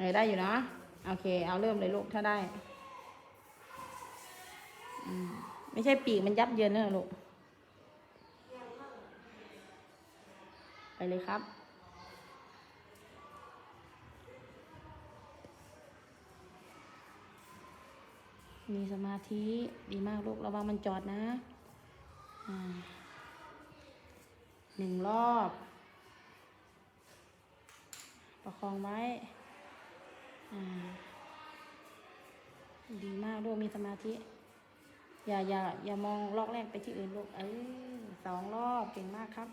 เออได้อยู่นะโอเค เอาเริ่มเลยลูกถ้าได้มไม่ใช่ปีกมันยับเยินนะลูก ไปเลยครับ มีสมาธิดีมากลูกระวังมันจอดนะหนึ่งรอบ ประคองไว้ ดีมากลูกมีสมาธิ อย่าอย่าอย่ามองลอกแรกไปที่อื่นลูก เออสองรอบเก่งมากครับ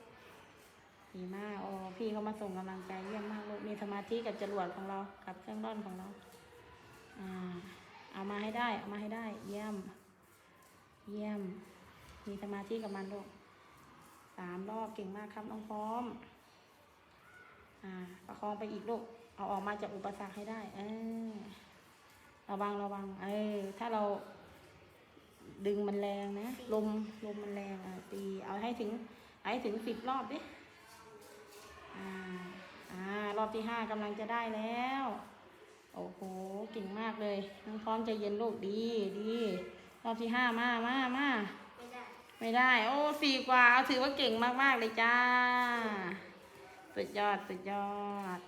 ดีมากโอ้พี่เขามาส่งกำลังใจเยี่ยมมากลูกมีสมาธิกับจรวดของเรากับเครื่องร่อนของเรา อ่า เอามาให้ได้ เอามาให้ได้ เยี่ยม เยี่ยม มีสมาธิกับมันลูกสามรอบเก่งมากครับน้องพร้อม อ่า ประคองไปอีกลูก เอาออกมาจากอุปสรรคให้ได้ เออ ระวังระวัง เออ ถ้าเราดึงมันแรงนะ ลมลมมันแรงอะตี เอาให้ถึงเอาให้ถึงสิบรอบดิอ่า อ่ารอบที่ห้ากำลังจะได้แล้ว โอ้โห เก่งมากเลยน้องพร้อมใจเย็นลูกดีดี รอบที่ห้ามามามาไม่ได้ไม่ได้โอ้สี่กว่า เอาถือว่าเก่งมาก ๆ เลยจ้า สุดยอด สุดยอด